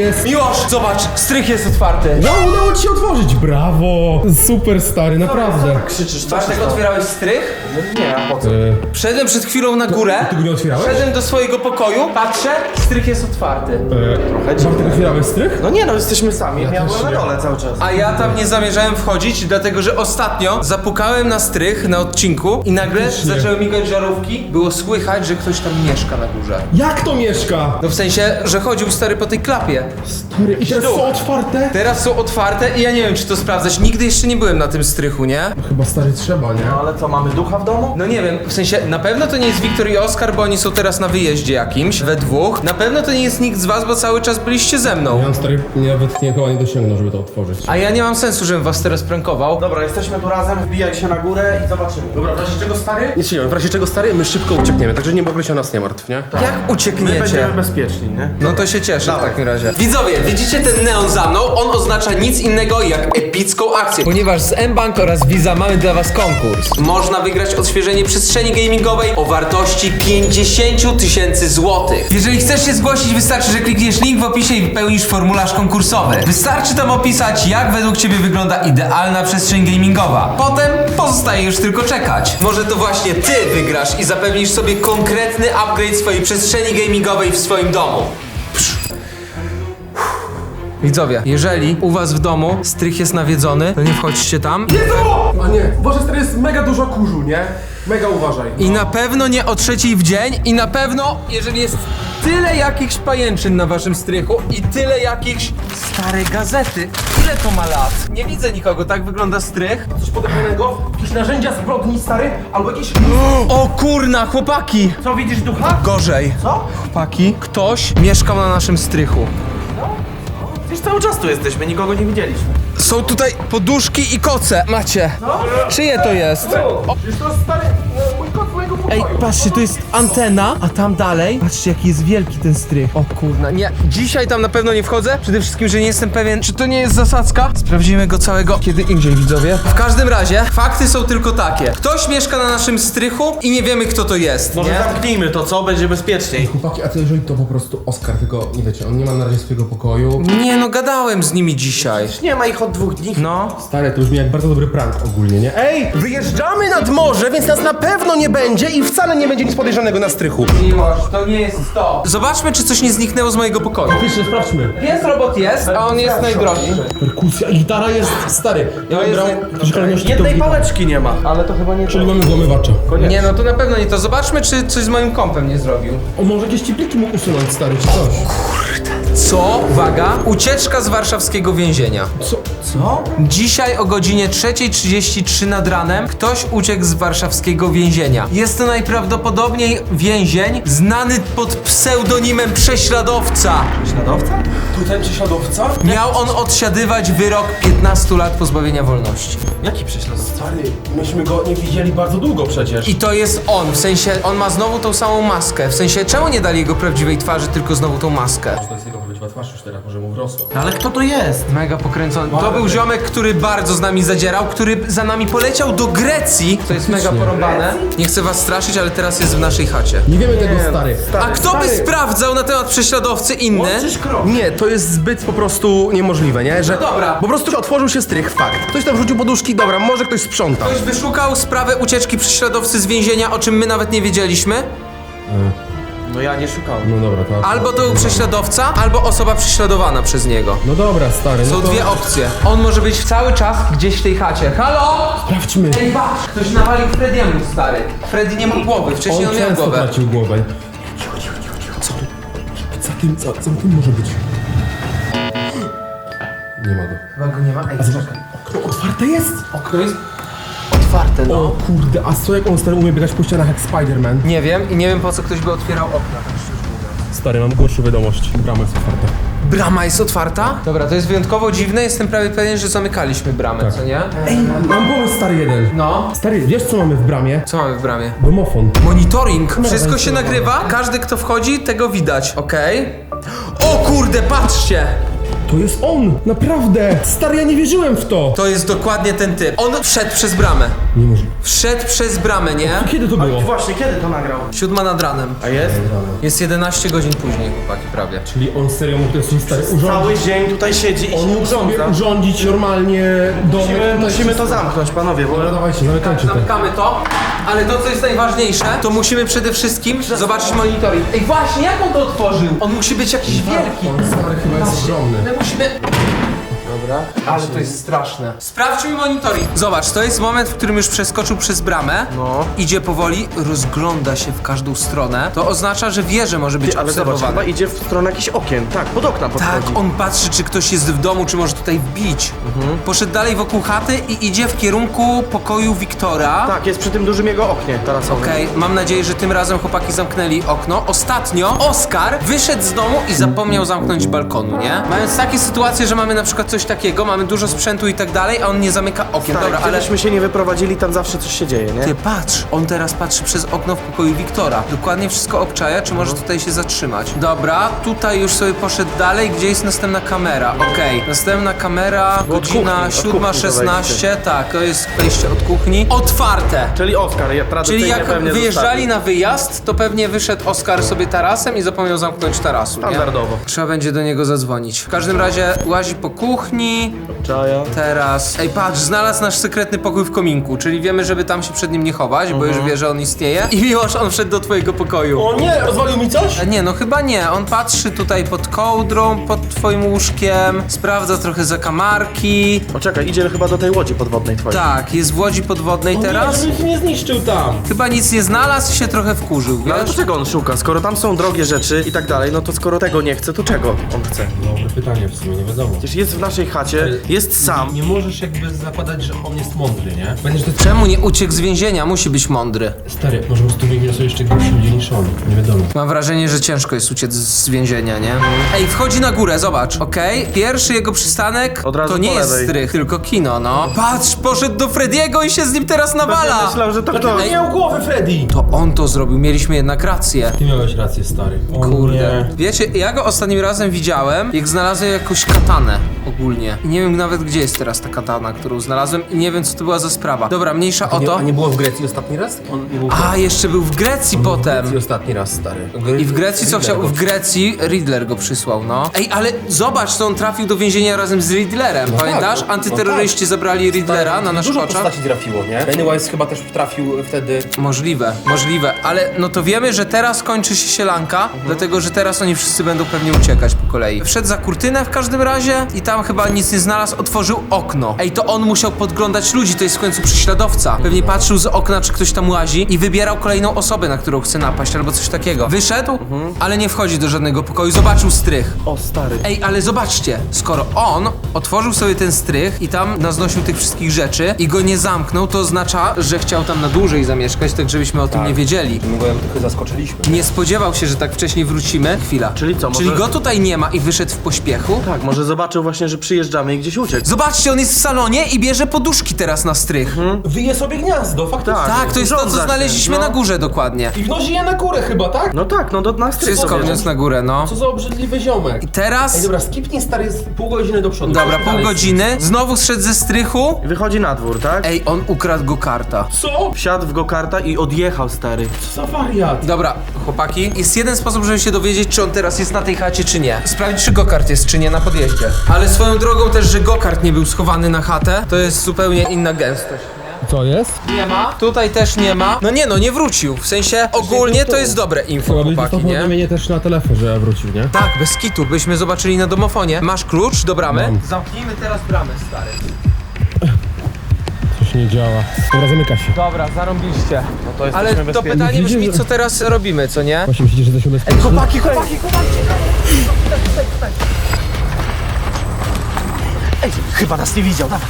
jest? Miłosz, zobacz, strych jest otwarty. No, udało ci się otworzyć, brawo! Super stary, naprawdę. Krzyczysz, co Bartek, otwierałeś strych? Nie, a po co? E, Wszedłem przed chwilą na górę. Ty go nie otwierałeś? Wszedłem do swojego pokoju, patrzę, strych jest otwarty. e, Bartek, otwierałeś strych? No nie no, jesteśmy sami, ja, byłem na dole cały czas. A ja tam nie zamierzałem wchodzić, dlatego że ostatnio zapukałem na strych na odcinku i nagle Faktycznie. zaczęły migać żarówki. Było słychać, że ktoś tam mieszka na górze. Jak to mieszka? No w sensie, że chodził stary po tej klapie. Stary, i teraz są otwarte? Teraz są otwarte i ja nie wiem, czy to sprawdzać. Nigdy jeszcze nie byłem na tym strychu, nie? Chyba stary trzeba, nie? No ale co, mamy ducha w domu? No nie wiem, w sensie na pewno to nie jest Wiktor i Oskar, bo oni są teraz na wyjeździe jakimś, we dwóch. Na pewno to nie jest nikt z was, bo cały czas byliście ze Ja mną. mam stary, nawet nie, chyba nie dosięgnął, żeby to otworzyć. A ja nie mam sensu, żebym was teraz prankował. Dobra, jesteśmy tu razem, wbijaj się na górę i zobaczymy. Dobra, w razie czego stary? Nic się nie ma, w razie czego stary, my szybko uciekniemy, także nie w ogóle się o nas nie martw, nie? Jak My uciekniecie? będziemy bezpieczni, nie? No to się cieszę w takim razie. Widzowie, widzicie ten neon za mną? On oznacza nic innego jak epicką akcję. Ponieważ z mBank oraz Visa mamy dla was konkurs. Można wygrać odświeżenie przestrzeni gamingowej o wartości 50 tysięcy złotych. Jeżeli chcesz się zgłosić, wystarczy, że klikniesz link w opisie i wypełnisz formularz konkursowy. Wystarczy tam opisać, jak według ciebie wygląda idealna przestrzeń gamingowa. Potem pozostaje już tylko czekać. Może to właśnie ty wygrasz i zapewnisz sobie konkretny upgrade swojej przestrzeni gamingowej w swoim domu. Widzowie, jeżeli u was w domu strych jest nawiedzony, to nie wchodźcie tam. A nie, uważaj stary, jest mega dużo kurzu, nie? Mega uważaj. I na pewno nie o trzeciej w dzień i na pewno, jeżeli jest tyle jakichś pajęczyn na waszym strychu i tyle jakichś stare gazety. Ile to ma lat? Nie widzę nikogo, tak wygląda strych. Coś podobnego? Jakieś narzędzia zbrodni stary? Albo jakieś... O kurna, chłopaki! Co, widzisz ducha? Gorzej. Co? Chłopaki, ktoś mieszkał na naszym strychu. Przecież cały czas tu jesteśmy, nikogo nie widzieliśmy. Są tutaj poduszki i koce. Macie. Czyje to jest? Przecież to stary, pokoju. Ej, patrzcie, tu jest antena, a tam dalej, patrzcie jaki jest wielki ten strych. O kurna, nie, dzisiaj tam na pewno nie wchodzę. Przede wszystkim, że nie jestem pewien, czy to nie jest zasadzka. Sprawdzimy go całego kiedy indziej, widzowie. W każdym razie, fakty są tylko takie. Ktoś mieszka na naszym strychu i nie wiemy, kto to jest, Może nie? zamknijmy to, co? Będzie bezpieczniej. Chłopaki, a to jeżeli to po prostu Oskar, tylko nie wiecie, on nie ma na razie swojego pokoju. Nie, no gadałem z nimi dzisiaj. Nie ma ich od dwóch dni. No. Stary, to brzmi jak bardzo dobry prank ogólnie, nie? Ej, wyjeżdżamy nad morze, więc nas na pewno nie będzie i wcale nie będzie nic podejrzanego na strychu. Miłosz, to nie jest to. Zobaczmy, czy coś nie zniknęło z mojego pokoju. Faktycznie, sprawdźmy. Pies robot jest, a on jest najdroższy. Perkusja, gitara jest, stary. Ja bym jest- brał w kolejności tą Jednej gitarę. pałeczki nie ma. Ale to chyba nie Czyli mamy włamywacza. Nie, no to na pewno nie to. Zobaczmy, czy coś z moim kompem nie zrobił. O, może jakieś ci pliki mógł usunąć, stary, czy coś. Co? Uwaga, ucieczka z warszawskiego więzienia. Co? Co? Dzisiaj o godzinie 3.33 nad ranem ktoś uciekł z warszawskiego więzienia. Jest to najprawdopodobniej więzień znany pod pseudonimem prześladowca. Śladowca? Tu ten prześladowca? Miał on odsiadywać wyrok 15 lat pozbawienia wolności. Jaki prześladowca? Stary, myśmy go nie widzieli bardzo długo przecież. I to jest on, w sensie on ma znowu tą samą maskę. W sensie czemu nie dali jego prawdziwej twarzy, tylko znowu tą maskę? To jest jego twarz już teraz, może mu wrosło. Ale kto to jest? Mega pokręcony. To był ziomek, który bardzo z nami zadzierał, który za nami poleciał do Grecji. To jest mega porąbane. Nie chcę was straszyć, ale teraz jest w naszej chacie. Nie wiemy tego, stary. A kto by sprawdzał na temat prześladowcy inny? Łączysz krok. Nie, to jest zbyt po prostu niemożliwe, nie? Że No dobra. Po prostu otworzył się strych, fakt. Ktoś tam rzucił poduszki, dobra, może ktoś sprzątał. Ktoś wyszukał sprawę ucieczki prześladowcy z więzienia, o czym my nawet nie wiedzieliśmy. No ja nie szukałem. No dobra, to... Albo to był prześladowca, albo osoba prześladowana przez niego. No dobra, stary, no Są to... dwie opcje. On może być cały czas gdzieś w tej chacie. Halo? Sprawdźmy. Ej, patrz! Ktoś nawalił Frediemu, stary. Freddy nie ma głowy, wcześniej on, On miał często głowę. tracił głowę. Cicho, cicho, cicho, cicho. Co tu? Za tym, za, za tym może być. Nie ma go. Chyba go nie ma. Ej, czekaj. Okno otwarte jest! Okno jest otwarte, no. O kurde, a co jak on stary umie biegać po ścianach jak Spider-Man? Nie wiem i nie wiem po co ktoś by otwierał okna. tak szczerze mówiąc. Stary, mam gorszą wiadomość. Brama jest otwarta. Brama jest otwarta? Dobra, to jest wyjątkowo dziwne. Jestem prawie pewien, że zamykaliśmy bramę, co nie? Ej, mam pomysł stary jeden. No. Stary, wiesz co mamy w bramie? Co mamy w bramie? Domofon. Monitoring. Wszystko się nagrywa. Każdy, kto wchodzi, tego widać, okej? O kurde, patrzcie! To jest on! Naprawdę! Stary, ja nie wierzyłem w to! To jest dokładnie ten typ. On wszedł przez bramę. Nie możliwe. Wszedł przez bramę, nie? Kiedy to było? Właśnie, kiedy to nagrał? Siódma nad ranem. A jest? Jest 11 godzin później, chłopaki, prawie. Czyli on serio mógł ten swój stary urządzić. Cały dzień tutaj siedzi i On się mógł sobie urządza. urządzić normalnie domek. Musimy, musimy to zamknąć, panowie, bo... Dobra, dawajcie, zamykajcie to. Zamykamy to, ale to, co jest najważniejsze, to musimy przede wszystkim zobaczyć monitoring. Ej, właśnie, jak on to otworzył? On musi być jakiś wielki. On stary chyba jest ogromny. My musimy... Dobra, ale to jest straszne. Sprawdźmy monitoring. Zobacz, to jest moment, w którym już przeskoczył przez bramę. No. Idzie powoli, rozgląda się w każdą stronę. To oznacza, że wie, że może być Ty, ale zobacz, chyba idzie w stronę jakichś okien. Tak, pod okna Tak, podchodzi. on patrzy, czy ktoś jest w domu, czy może tutaj wbić. Mhm. Poszedł dalej wokół chaty i idzie w kierunku pokoju Wiktora. Tak, jest przy tym dużym jego oknie tarasowym. Okej, mam nadzieję, że tym razem chłopaki zamknęli okno. Ostatnio Oskar wyszedł z domu i zapomniał zamknąć balkonu, nie? Mając takie sytuacje, że mamy na przykład coś takiego, mamy dużo sprzętu i tak dalej, a on nie zamyka okien. Tak, Dobra, ale gdybyśmy się nie wyprowadzili, tam zawsze coś się dzieje, nie? ty patrz, on teraz patrzy przez okno w pokoju Wiktora. Dokładnie wszystko obczaja, czy może tutaj się zatrzymać. Dobra, tutaj już sobie poszedł dalej, gdzie jest następna kamera. Okej, następna kamera, Od godzina kuchni, od kuchni to 7.16, tak, to jest wejście od kuchni. Otwarte! Czyli Oskar, ja tradycyjnie Czyli jak pewnie wyjeżdżali na wyjazd, to pewnie wyszedł Oskar sobie tarasem i zapomniał zamknąć tarasu, nie? Standardowo. Trzeba będzie do niego zadzwonić. W każdym razie łazi po kuchni, Czaja. teraz... Ej, patrz, znalazł nasz sekretny pokój w kominku, czyli wiemy, żeby tam się przed nim nie chować, bo już wie, że on istnieje. I Miłosz, on wszedł do twojego pokoju. O nie, rozwalił mi coś? E, Nie, no chyba nie. On patrzy tutaj pod kołdrą, pod twoim łóżkiem, sprawdza trochę zakamarki. O czekaj, idzie chyba do tej łodzi podwodnej twojej. Tak, jest w łodzi podwodnej Nie, teraz. żebyś nie zniszczył tam. Chyba nic nie znalazł i się trochę wkurzył, No ale wiesz? czego on szuka? Skoro tam są drogie rzeczy i tak dalej, no to skoro tego nie chce, to czego on chce? Dobre pytanie w sumie, nie wiadomo. Przecież jest w naszej chacie, jest sam. Nie możesz jakby zakładać, że on jest mądry, nie? Będziesz to Czemu nie uciekł z więzienia? Musi być mądry. Stary, może po prostu wyniosł jeszcze gorsi ludzie niż on. Nie wiadomo. Mam wrażenie, że ciężko jest uciec z więzienia, nie? Ej, wchodzi na górę, zobacz, okej? Pierwszy jego przystanek Od razu to nie po jest lewej. strych, tylko kino, no. Patrz, poszedł do Frediego i się z nim teraz nawala! Myślał, że to kto? Ej. Miał głowę, Freddy! To on to zrobił, mieliśmy jednak rację. Ty miałeś rację, stary. O Kurde. nie. Wiecie, ja go ostatnim razem widziałem, jak znalazłem jakąś katanę ogólnie. I nie wiem nawet, gdzie jest teraz ta katana, którą znalazłem i nie wiem, co to była za sprawa. Dobra, mniejsza o to. było w Grecji ostatni raz? On nie był A, jeszcze był w Grecji potem. ostatni raz, stary. I w Grecji co chciał? W Grecji Riddler go przysłał, no. Ej, ale zobacz, to on trafił do więzienia razem z Riddlerem. Pamiętasz? tak, no- Antyterroryści zabrali Riddlera na naszych Dużo oczach. postaci trafiło, nie? Pennywise chyba też trafił wtedy... Możliwe, możliwe, ale no to wiemy, że teraz kończy się sielanka, dlatego że teraz oni wszyscy będą pewnie uciekać po kolei. Wszedł za kurtynę w każdym razie i tam chyba nic nie znalazł, otworzył okno. Ej, to on musiał podglądać ludzi, to jest w końcu prześladowca. Pewnie patrzył z okna, czy ktoś tam łazi i wybierał kolejną osobę, na którą chce napaść albo coś takiego. Wyszedł, ale nie wchodzi do żadnego pokoju, zobaczył strych. O stary. Ej, ale zobaczcie, skoro on otworzył sobie ten strych i tam naznosił tych wszystkich rzeczy i go nie zamknął, to oznacza, że chciał tam na dłużej zamieszkać, tak żebyśmy o tym nie wiedzieli. My go trochę zaskoczyliśmy. Nie spodziewał się, że tak wcześnie wrócimy. Chwila. Czyli co, może- Czyli go tutaj nie ma i wyszedł w pośpiechu? Tak, może zobaczył właśnie, że przyjeżdżamy i gdzieś uciekł. Zobaczcie, on jest w salonie i bierze poduszki teraz na strych. Wyje sobie gniazdo, faktycznie. Tak. Tak, to jest to, co Urządza się, znaleźliśmy no. na górze dokładnie. I wnosi je na górę chyba, tak? No tak, no do nas Wszystko wniósł na górę, no. Co za obrzydliwy ziomek. I teraz... Ej, dobra, skipnij stary z pół godziny do przodu. Dobra, pół godziny. Znowu zszedł ze strychu. Wychodzi na dwór, tak? Ej, on ukradł go karta. Co? Wsiadł w go-karta i odjechał, stary. Co za wariat? Dobra, chłopaki, jest jeden sposób, żeby się dowiedzieć, czy on teraz jest na tej chacie, czy nie. Sprawdzić, czy gokart jest, czy nie na podjeździe. Ale swoją drogą też, że gokart nie był schowany na chatę, to jest zupełnie inna gęstość. Co jest? Nie ma. Tutaj też nie ma. No nie no, nie wrócił. W sensie ogólnie to jest dobre info, chłopaki, nie? powiadomienie też na telefon, że wrócił, nie? Tak, bez kitu, byśmy zobaczyli na domofonie. Masz klucz do bramy? Mam. Zamknijmy teraz bramę, stary. Coś nie działa. Dobra, zamyka się. Dobra, zarąbiliście. No to Ale to pytanie brzmi, że- co teraz robimy, co nie? Właśnie myślicie, że jesteśmy bezpieczni? Chłopaki, chłopaki, chłopaki! Ej, chyba nas nie widział, dawaj.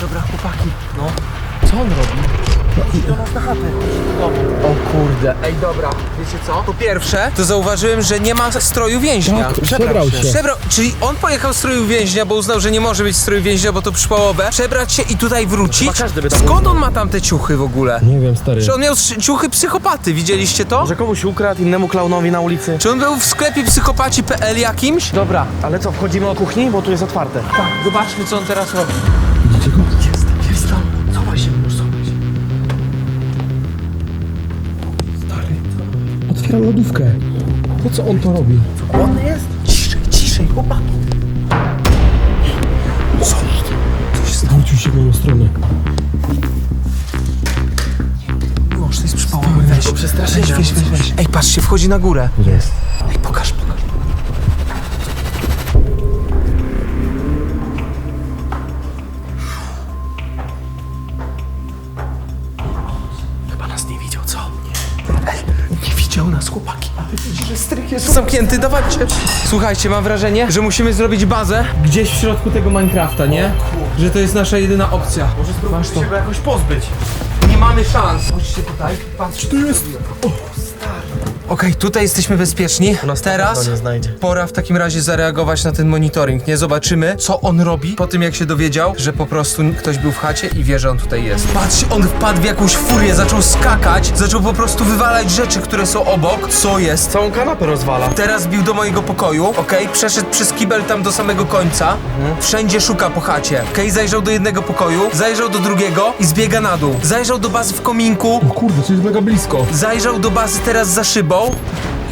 Dobra, chłopaki. No. Co on robi? O kurde, ej dobra, wiecie co? Po pierwsze, to zauważyłem, że nie ma stroju więźnia. Tak, przebrał się. Przebrał, czyli on pojechał w stroju więźnia, bo uznał, że nie może być w stroju więźnia, bo to przypałowe. Przebrać się i tutaj wrócić? Każdy by tak Skąd on ma tam te ciuchy w ogóle? Nie wiem, stary. Czy on miał sz- ciuchy psychopaty, widzieliście to? Że komuś ukradł innemu klaunowi na ulicy. Czy on był w sklepie psychopaci.pl jakimś? Dobra, Ale co, wchodzimy od kuchni? Bo tu jest otwarte. tak, zobaczmy co on teraz robi. Otwieram lodówkę. Po co on to robi? Głodny jest? Ciszej, ciszej, chłopaki. Zwrócił się w moją stronę. Miłosz, to jest przypałowe, weź. Przestraszenie. Weź, weź, weź. Ej, patrzcie, wchodzi na górę. Jest. Jest zamknięty, dawajcie. Słuchajcie, mam wrażenie, że musimy zrobić bazę gdzieś w środku tego Minecrafta, nie? Że to jest nasza jedyna opcja. Masz to. się go jakoś pozbyć. Nie mamy szans. Chodźcie tutaj, patrzcie. To jest... Okej, tutaj jesteśmy bezpieczni. nas Teraz nie znajdzie. pora w takim razie zareagować na ten monitoring. Nie zobaczymy, co on robi po tym, jak się dowiedział, że po prostu ktoś był w chacie i wie, że on tutaj jest. Patrzcie, on wpadł w jakąś furię, zaczął skakać, zaczął po prostu wywalać rzeczy, które są obok. Co jest? Całą kanapę rozwala. Teraz bił do mojego pokoju, okej, przeszedł przez kibel tam do samego końca, wszędzie szuka po chacie, okej, zajrzał do jednego pokoju, zajrzał do drugiego i zbiega na dół. Zajrzał do bazy w kominku, O kurde, to jest mega blisko. zajrzał do bazy teraz za szybą.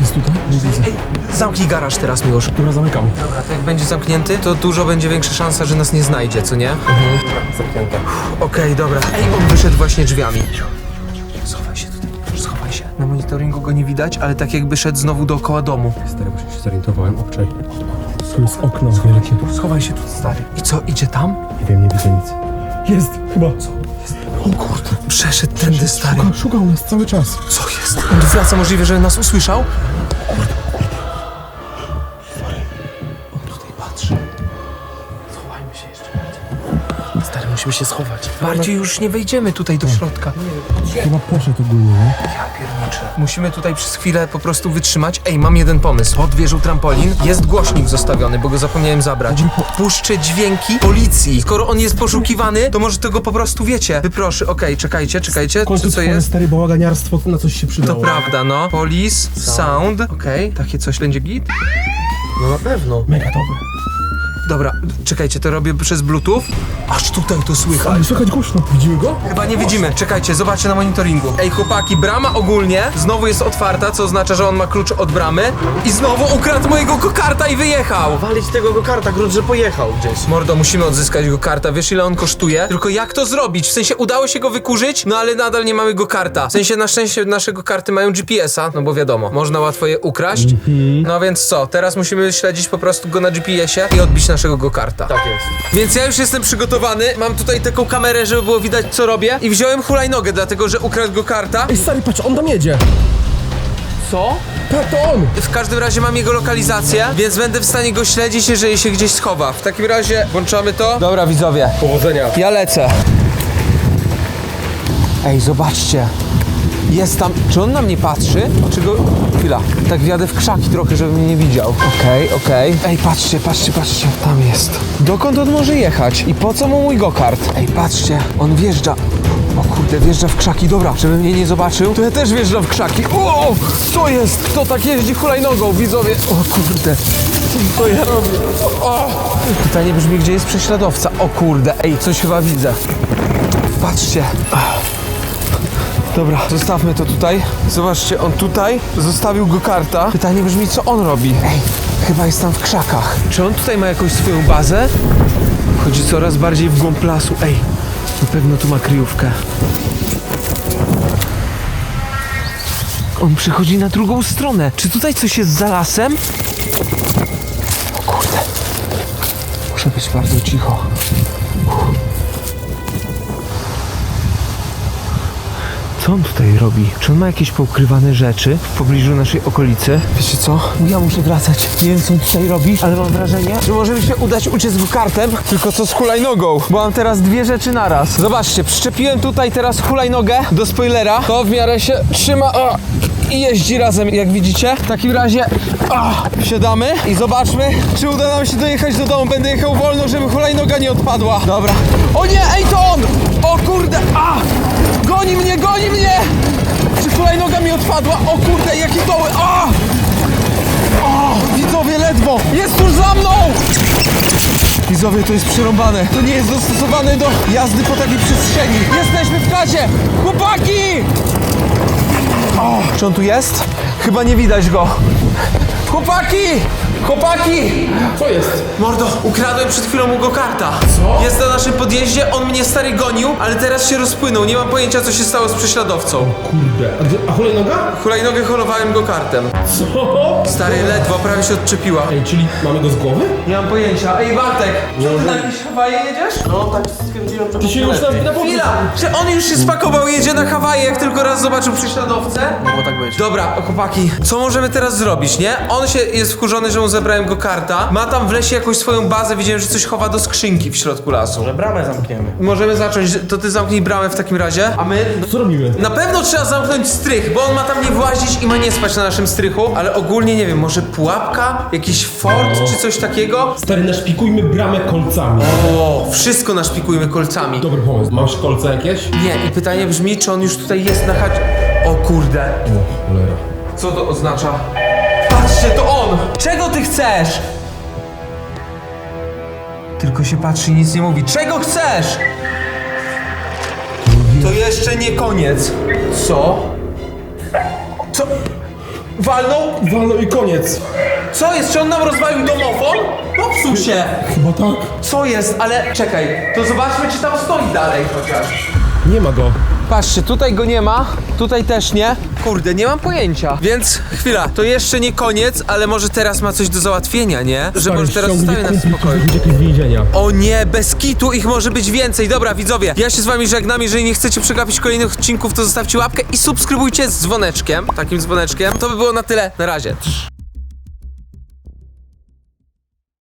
Jest tutaj? Nie widzę. Ej, zamknij garaż teraz, Miłosz. Dobra, zamykam. Dobra, to jak będzie zamknięty, to dużo będzie większa szansa, że nas nie znajdzie, co nie? Zamknięte. Okej, dobra. Ej, on wyszedł właśnie drzwiami. Schowaj się tutaj, Miłosz, schowaj się. Na monitoringu go nie widać, ale tak jakby szedł znowu dookoła domu. Stary, bo się zorientowałem, obczaj. Tu jest okno wielkie. Schowaj się tu, stary. I co, idzie tam? Nie wiem, nie widzę nic. Jest, chyba. Co? Jest. O kurde. Przeszedł tędy, stary. Szuka, szukał nas cały czas. Co jest? On wraca, możliwe, że nas usłyszał? On musimy się schować. Bardziej już nie wejdziemy tutaj do środka. Chyba poszedł ogólnie, nie? Ja pierniczę. Musimy tutaj przez chwilę po prostu wytrzymać. Ej, mam jeden pomysł. Pod wieżą trampolin jest głośnik zostawiony, bo go zapomniałem zabrać. Puszczę dźwięki policji. Skoro on jest poszukiwany, to może to go po prostu wiecie. Wyproszy, okej, czekajcie, czekajcie. W końcu co twoje jest? stary bałaganiarstwo na coś się To przydało. prawda, no. Police, sound. Okej, takie coś będzie git. No na pewno. Mega dobre. Dobra, czekajcie, to robię przez bluetooth. Aż tutaj to słychać. Ale słychać głośno. Widzimy go? Chyba nie widzimy. Czekajcie, zobaczcie na monitoringu. Ej, chłopaki, brama ogólnie znowu jest otwarta, co oznacza, że on ma klucz od bramy. I znowu ukradł mojego kokarta i wyjechał. Walić tego go karta, grunt, że pojechał gdzieś. Mordo, musimy odzyskać jego karta. Wiesz, ile on kosztuje? Tylko jak to zrobić? W sensie udało się go wykurzyć, no ale nadal nie mamy go karta. W sensie na szczęście naszego karty mają GPS-a, no bo wiadomo, można łatwo je ukraść. No więc co? Teraz musimy śledzić po prostu go na GPS-ie i odbić naszego go karta. Tak jest. Więc ja już jestem przygotowany. Mam tutaj taką kamerę, żeby było widać, co robię. I wziąłem hulajnogę, dlatego że ukradł go karta. Ej, stary, patrz, on tam jedzie. Co? Tak, to on. W każdym razie mam jego lokalizację, więc będę w stanie go śledzić, jeżeli się gdzieś schowa. W takim razie włączamy to. Dobra, widzowie. Powodzenia. Ja lecę. Ej, zobaczcie. Jest tam. Czy on na mnie patrzy? Czy go. Chwila. Tak wjadę w krzaki trochę, żeby mnie nie widział. Okej, okej. Ej, patrzcie, patrzcie, patrzcie. Tam jest. Dokąd on może jechać? I po co mu mój gokart? Ej, patrzcie. On wjeżdża. O kurde, wjeżdża w krzaki. Dobra, żeby mnie nie zobaczył, to ja też wjeżdżam w krzaki. O! Co jest? Kto tak jeździ hulajnogą, widzowie? O kurde. Co ja robię? O! Pytanie brzmi, gdzie jest prześladowca? O kurde, ej, coś chyba widzę. Patrzcie. Dobra, zostawmy to tutaj. Zobaczcie, on tutaj zostawił go karta. Pytanie brzmi, co on robi? Ej, chyba jest tam w krzakach. Czy on tutaj ma jakąś swoją bazę? Chodzi coraz bardziej w głąb lasu. Ej, na pewno tu ma kryjówkę. On przychodzi na drugą stronę. Czy tutaj coś jest za lasem? O kurde. Muszę być bardzo cicho. Co on tutaj robi? Czy on ma jakieś poukrywane rzeczy w pobliżu naszej okolicy? Wiecie co? Ja muszę wracać. Nie wiem, co on tutaj robi, ale mam wrażenie, że może mi się udać uciec go kartem, tylko co z hulajnogą, bo mam teraz dwie rzeczy naraz. Zobaczcie, przyczepiłem tutaj teraz hulajnogę do spoilera. To w miarę się trzyma o, i jeździ razem, jak widzicie. W takim razie o, wsiadamy i zobaczmy, czy uda nam się dojechać do domu. Będę jechał wolno, żeby hulajnoga nie odpadła. Dobra. O nie, ej, to on! O kurde! Goni mnie, goni mnie! Czy hulajnoga mi odpadła? O kurde, jakie doły! A! O, widzowie, ledwo! Jest tuż za mną! Widzowie, to jest przerąbane. To nie jest dostosowane do jazdy po takiej przestrzeni. Jesteśmy w klasie! Chłopaki! O, czy on tu jest? Chyba nie widać go. Chłopaki! Chłopaki! Co jest? Mordo, ukradłem przed chwilą mu go karta. Co? Jest na naszym podjeździe, on mnie stary gonił, ale teraz się rozpłynął. Nie mam pojęcia, co się stało z prześladowcą. Kurde. A, ty- a hulajnoga? Hulajnogę holowałem go kartem. Co? Stary, ledwo, prawie się odczepiła. Ej, czyli mamy go z głowy? Nie mam pojęcia. Ej, Bartek, czy ty na jakieś Hawaje jedziesz? No tak stwierdziłem, że Ty się już na, na Chwila! Czy on już się spakował, jedzie na Hawaje, jak tylko raz zobaczył prześladowcę? Mogło tak być. Dobra, chłopaki, co możemy teraz zrobić, nie? On się jest wkurzony, że mu zabrałem go karta. Ma tam w lesie jakąś swoją bazę, widziałem, że coś chowa do skrzynki w środku lasu. Że bramę zamkniemy. Możemy zacząć, to ty zamknij bramę w takim razie, a my... Co robimy? Na pewno trzeba zamknąć strych, bo on ma tam nie włazić i ma nie spać na naszym strychu, ale ogólnie nie wiem, może pułapka, jakiś fort No. czy coś takiego? Stary, naszpikujmy bramę kolcami. O, wszystko naszpikujmy kolcami. Dobry pomysł. Masz kolce jakieś? Nie, i pytanie brzmi, czy on już tutaj jest na chać... O kurde, O, cholera. co to oznacza? Patrzcie, to on! Czego ty chcesz? Tylko się patrzy i nic nie mówi. Czego chcesz? To jeszcze nie koniec. Co? Co? Walnął? Walno i koniec. Co jest? Czy on nam rozwalił domofon? Popsuł się! Chyba tak. Co jest? Ale czekaj, to zobaczmy, czy tam stoi dalej chociaż. Nie ma go. Patrzcie, tutaj go nie ma, tutaj też nie. Kurde, nie mam pojęcia. Więc chwila, to jeszcze nie koniec, ale może teraz ma coś do załatwienia, nie? Że może teraz zostawi nas w spokoju. więzienia. O nie, bez kitu ich może być więcej. Dobra, widzowie, ja się z wami żegnam. Jeżeli nie chcecie przegapić kolejnych odcinków, to zostawcie łapkę i subskrybujcie z dzwoneczkiem, takim dzwoneczkiem. To by było na tyle. Na razie.